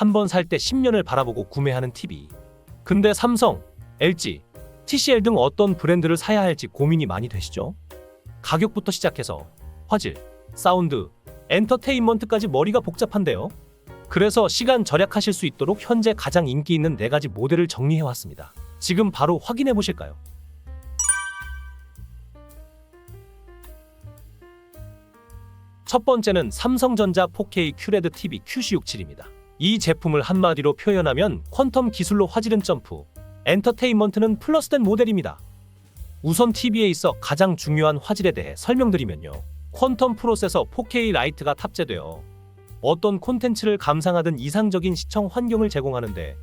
한 번 살 때 10년을 바라보고 구매하는 TV. 근데 삼성, LG, TCL 등 어떤 브랜드를 사야 할지 고민이 많이 되시죠? 가격부터 시작해서 화질, 사운드, 엔터테인먼트까지 머리가 복잡한데요. 그래서 시간 절약하실 수 있도록 현재 가장 인기 있는 네 가지 모델을 정리해 왔습니다. 지금 바로 확인해 보실까요? 첫 번째는 삼성전자 4K QLED TV QC67입니다. 이 제품을 한마디로 표현하면 퀀텀 기술로 화질은 점프, 엔터테인먼트는 플러스된 모델입니다. 우선 TV에 있어 가장 중요한 화질에 대해 설명드리면요. 퀀텀 프로세서 4K 라이트가 탑재되어 어떤 콘텐츠를 감상하든 이상적인 시청 환경을 제공하는데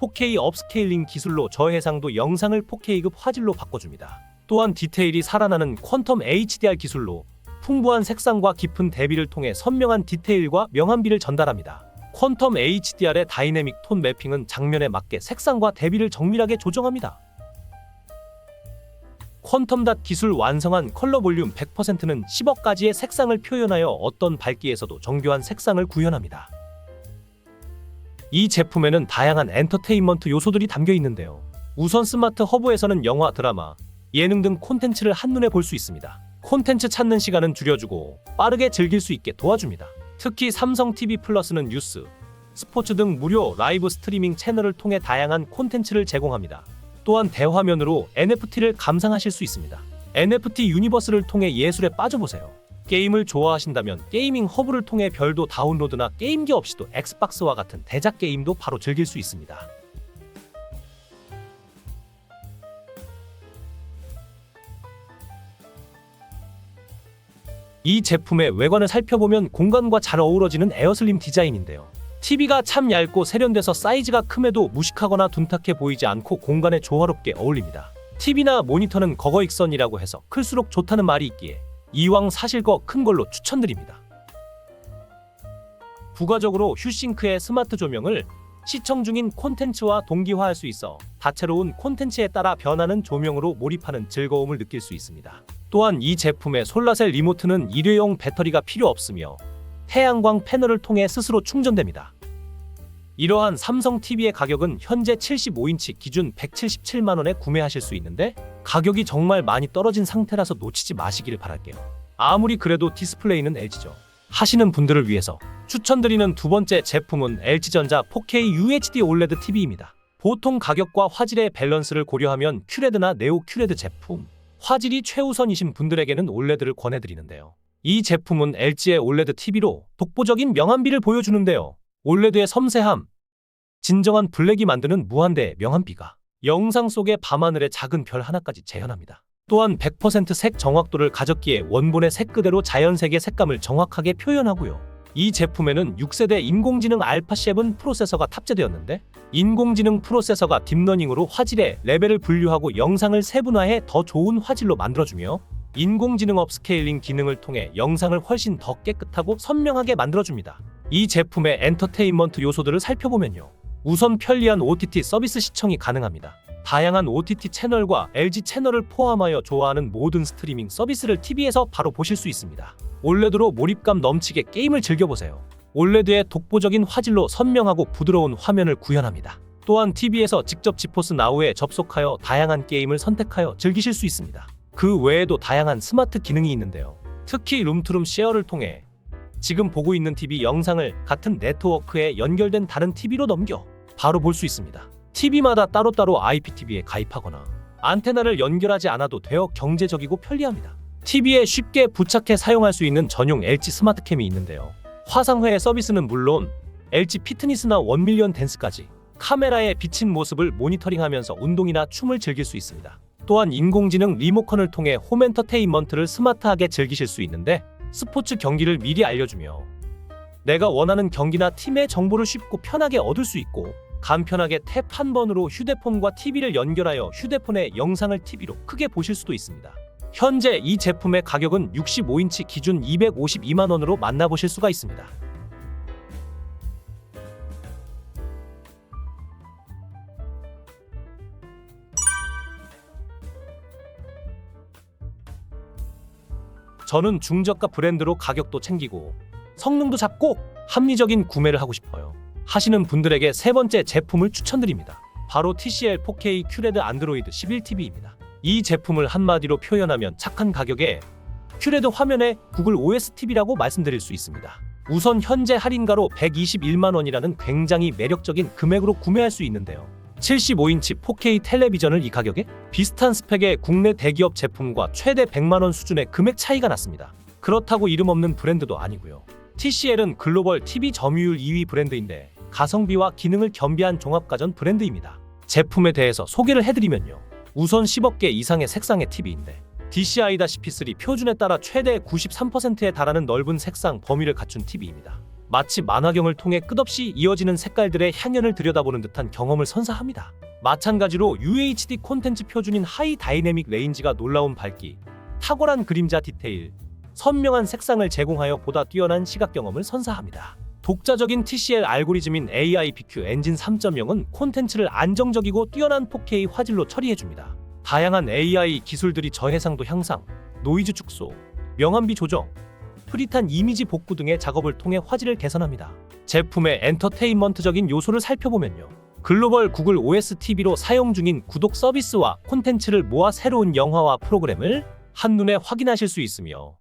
4K 업스케일링 기술로 저해상도 영상을 4K급 화질로 바꿔줍니다. 또한 디테일이 살아나는 퀀텀 HDR 기술로 풍부한 색상과 깊은 대비를 통해 선명한 디테일과 명암비를 전달합니다. 퀀텀 HDR의 다이내믹 톤 매핑은 장면에 맞게 색상과 대비를 정밀하게 조정합니다. 퀀텀닷 기술 완성한 컬러 볼륨 100%는 10억 가지의 색상을 표현하여 어떤 밝기에서도 정교한 색상을 구현합니다. 이 제품에는 다양한 엔터테인먼트 요소들이 담겨 있는데요. 우선 스마트 허브에서는 영화, 드라마, 예능 등 콘텐츠를 한눈에 볼 수 있습니다. 콘텐츠 찾는 시간은 줄여주고 빠르게 즐길 수 있게 도와줍니다. 특히 삼성 TV 플러스는 뉴스, 스포츠 등 무료 라이브 스트리밍 채널을 통해 다양한 콘텐츠를 제공합니다. 또한 대화면으로 NFT를 감상하실 수 있습니다. NFT 유니버스를 통해 예술에 빠져보세요. 게임을 좋아하신다면 게이밍 허브를 통해 별도 다운로드나 게임기 없이도 엑스박스와 같은 대작 게임도 바로 즐길 수 있습니다. 이 제품의 외관을 살펴보면 공간과 잘 어우러지는 에어슬림 디자인인데요. TV가 참 얇고 세련돼서 사이즈가 큼에도 무식하거나 둔탁해 보이지 않고 공간에 조화롭게 어울립니다. TV나 모니터는 거거익선이라고 해서 클수록 좋다는 말이 있기에 이왕 사실 거 큰 걸로 추천드립니다. 부가적으로 휴싱크의 스마트 조명을 시청 중인 콘텐츠와 동기화할 수 있어 다채로운 콘텐츠에 따라 변하는 조명으로 몰입하는 즐거움을 느낄 수 있습니다. 또한 이 제품의 솔라셀 리모트는 일회용 배터리가 필요 없으며 태양광 패널을 통해 스스로 충전됩니다. 이러한 삼성 TV의 가격은 현재 75인치 기준 177만 원에 구매하실 수 있는데 가격이 정말 많이 떨어진 상태라서 놓치지 마시기를 바랄게요. 아무리 그래도 디스플레이는 LG죠. 하시는 분들을 위해서 추천드리는 두 번째 제품은 LG전자 4K UHD OLED TV입니다. 보통 가격과 화질의 밸런스를 고려하면 큐레드나 네오 큐레드 제품, 화질이 최우선이신 분들에게는 OLED를 권해드리는데요. 이 제품은 LG의 OLED TV로 독보적인 명암비를 보여주는데요. OLED의 섬세함, 진정한 블랙이 만드는 무한대의 명암비가 영상 속의 밤하늘의 작은 별 하나까지 재현합니다. 또한 100%색 정확도를 가졌기에 원본의 색 그대로 자연색의 색감을 정확하게 표현하고요. 이 제품에는 6세대 인공지능 알파 7 프로세서가 탑재되었는데 인공지능 프로세서가 딥러닝으로 화질의 레벨을 분류하고 영상을 세분화해 더 좋은 화질로 만들어주며 인공지능 업스케일링 기능을 통해 영상을 훨씬 더 깨끗하고 선명하게 만들어줍니다. 이 제품의 엔터테인먼트 요소들을 살펴보면요. 우선 편리한 OTT 서비스 시청이 가능합니다. 다양한 OTT 채널과 LG 채널을 포함하여 좋아하는 모든 스트리밍 서비스를 TV에서 바로 보실 수 있습니다. 올레드로 몰입감 넘치게 게임을 즐겨보세요. 올레드의 독보적인 화질로 선명하고 부드러운 화면을 구현합니다. 또한 TV에서 직접 지포스 나우에 접속하여 다양한 게임을 선택하여 즐기실 수 있습니다. 그 외에도 다양한 스마트 기능이 있는데요. 특히 룸투룸 쉐어를 통해 지금 보고 있는 TV 영상을 같은 네트워크에 연결된 다른 TV로 넘겨 바로 볼 수 있습니다. TV마다 따로따로 IPTV에 가입하거나 안테나를 연결하지 않아도 되어 경제적이고 편리합니다. TV에 쉽게 부착해 사용할 수 있는 전용 LG 스마트캠이 있는데요. 화상회의 서비스는 물론 LG 피트니스나 원밀리언 댄스까지 카메라에 비친 모습을 모니터링하면서 운동이나 춤을 즐길 수 있습니다. 또한 인공지능 리모컨을 통해 홈 엔터테인먼트를 스마트하게 즐기실 수 있는데 스포츠 경기를 미리 알려주며 내가 원하는 경기나 팀의 정보를 쉽고 편하게 얻을 수 있고 간편하게 탭 한 번으로 휴대폰과 TV를 연결하여 휴대폰에 영상을 TV로 크게 보실 수도 있습니다. 현재 이 제품의 가격은 65인치 기준 252만 원으로 만나보실 수가 있습니다. 저는 중저가 브랜드로 가격도 챙기고 성능도 잡고 합리적인 구매를 하고 싶어요. 하시는 분들에게 세 번째 제품을 추천드립니다. 바로 TCL 4K QLED 안드로이드 11TV입니다. 이 제품을 한마디로 표현하면 착한 가격에 QLED 화면에 구글 OS TV라고 말씀드릴 수 있습니다. 우선 현재 할인가로 121만 원이라는 굉장히 매력적인 금액으로 구매할 수 있는데요. 75인치 4K 텔레비전을 이 가격에 비슷한 스펙의 국내 대기업 제품과 최대 100만 원 수준의 금액 차이가 났습니다. 그렇다고 이름 없는 브랜드도 아니고요. TCL은 글로벌 TV 점유율 2위 브랜드인데 가성비와 기능을 겸비한 종합가전 브랜드입니다. 제품에 대해서 소개를 해드리면요. 우선 10억 개 이상의 색상의 TV인데 DCI-P3 표준에 따라 최대 93%에 달하는 넓은 색상 범위를 갖춘 TV입니다. 마치 만화경을 통해 끝없이 이어지는 색깔들의 향연을 들여다보는 듯한 경험을 선사합니다. 마찬가지로 UHD 콘텐츠 표준인 하이 다이내믹 레인지가 놀라운 밝기, 탁월한 그림자 디테일, 선명한 색상을 제공하여 보다 뛰어난 시각 경험을 선사합니다. 독자적인 TCL 알고리즘인 AIPQ 엔진 3.0은 콘텐츠를 안정적이고 뛰어난 4K 화질로 처리해줍니다. 다양한 AI 기술들이 저해상도 향상, 노이즈 축소, 명암비 조정, 프릿한 이미지 복구 등의 작업을 통해 화질을 개선합니다. 제품의 엔터테인먼트적인 요소를 살펴보면요. 글로벌 구글 OS TV로 사용 중인 구독 서비스와 콘텐츠를 모아 새로운 영화와 프로그램을 한눈에 확인하실 수 있으며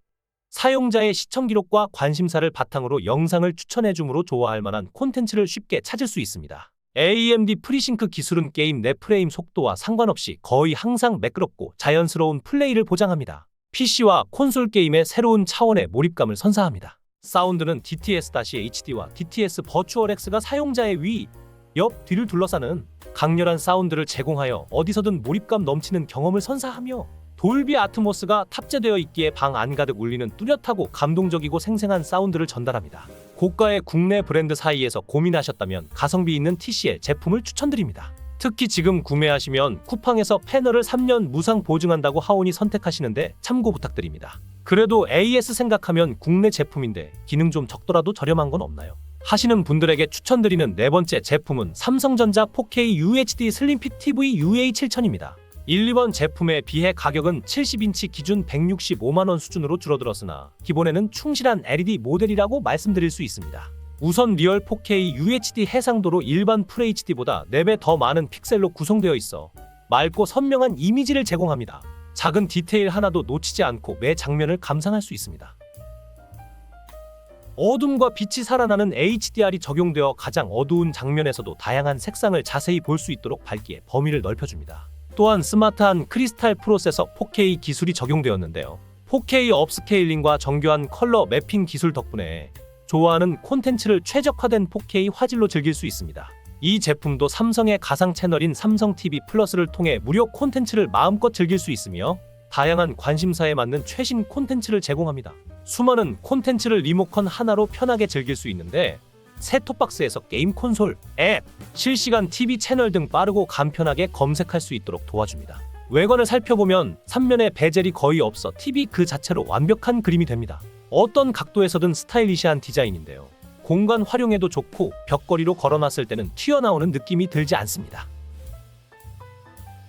사용자의 시청 기록과 관심사를 바탕으로 영상을 추천해 주므로 좋아할 만한 콘텐츠를 쉽게 찾을 수 있습니다. AMD 프리싱크 기술은 게임 내 프레임 속도와 상관없이 거의 항상 매끄럽고 자연스러운 플레이를 보장합니다. PC와 콘솔 게임의 새로운 차원의 몰입감을 선사합니다. 사운드는 DTS-HD와 DTS 버추얼X가 사용자의 위, 옆, 뒤를 둘러싸는 강렬한 사운드를 제공하여 어디서든 몰입감 넘치는 경험을 선사하며 돌비 아트모스가 탑재되어 있기에 방 안 가득 울리는 뚜렷하고 감동적이고 생생한 사운드를 전달합니다. 고가의 국내 브랜드 사이에서 고민하셨다면 가성비 있는 TCL 제품을 추천드립니다. 특히 지금 구매하시면 쿠팡에서 패널을 3년 무상 보증한다고 하오니 선택하시는데 참고 부탁드립니다. 그래도 AS 생각하면 국내 제품인데 기능 좀 적더라도 저렴한 건 없나요? 하시는 분들에게 추천드리는 네 번째 제품은 삼성전자 4K UHD 슬림핏 TV UA7000입니다. 1, 2번 제품에 비해 가격은 70인치 기준 165만원 수준으로 줄어들었으나 기본에는 충실한 LED 모델이라고 말씀드릴 수 있습니다. 우선 리얼 4K UHD 해상도로 일반 FHD보다 4배 더 많은 픽셀로 구성되어 있어 맑고 선명한 이미지를 제공합니다. 작은 디테일 하나도 놓치지 않고 매 장면을 감상할 수 있습니다. 어둠과 빛이 살아나는 HDR이 적용되어 가장 어두운 장면에서도 다양한 색상을 자세히 볼 수 있도록 밝기의 범위를 넓혀줍니다. 또한 스마트한 크리스탈 프로세서 4K 기술이 적용되었는데요. 4K 업스케일링과 정교한 컬러 매핑 기술 덕분에 좋아하는 콘텐츠를 최적화된 4K 화질로 즐길 수 있습니다. 이 제품도 삼성의 가상 채널인 삼성 TV 플러스를 통해 무료 콘텐츠를 마음껏 즐길 수 있으며 다양한 관심사에 맞는 최신 콘텐츠를 제공합니다. 수많은 콘텐츠를 리모컨 하나로 편하게 즐길 수 있는데 셋톱박스에서 게임 콘솔, 앱, 실시간 TV 채널 등 빠르고 간편하게 검색할 수 있도록 도와줍니다. 외관을 살펴보면 3면에 베젤이 거의 없어 TV 그 자체로 완벽한 그림이 됩니다. 어떤 각도에서든 스타일리시한 디자인인데요. 공간 활용에도 좋고 벽걸이로 걸어놨을 때는 튀어나오는 느낌이 들지 않습니다.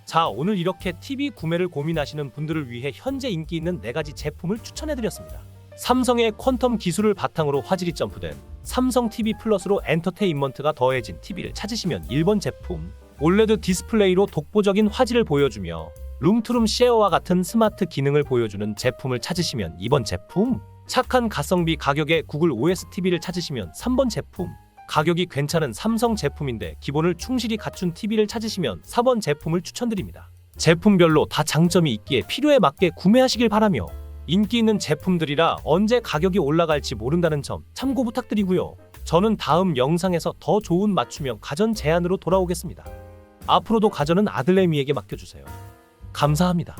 자, 오늘 이렇게 TV 구매를 고민하시는 분들을 위해 현재 인기 있는 4가지 제품을 추천해드렸습니다. 삼성의 퀀텀 기술을 바탕으로 화질이 점프된 삼성 TV 플러스로 엔터테인먼트가 더해진 TV를 찾으시면 1번 제품 올레드 디스플레이로 독보적인 화질을 보여주며 룸투룸 쉐어와 같은 스마트 기능을 보여주는 제품을 찾으시면 2번 제품 착한 가성비 가격에 구글 OS TV를 찾으시면 3번 제품 가격이 괜찮은 삼성 제품인데 기본을 충실히 갖춘 TV를 찾으시면 4번 제품을 추천드립니다. 제품별로 다 장점이 있기에 필요에 맞게 구매하시길 바라며 인기 있는 제품들이라 언제 가격이 올라갈지 모른다는 점 참고 부탁드리고요. 저는 다음 영상에서 더 좋은 맞춤형 가전 제안으로 돌아오겠습니다. 앞으로도 가전은 아들내미에게 맡겨주세요. 감사합니다.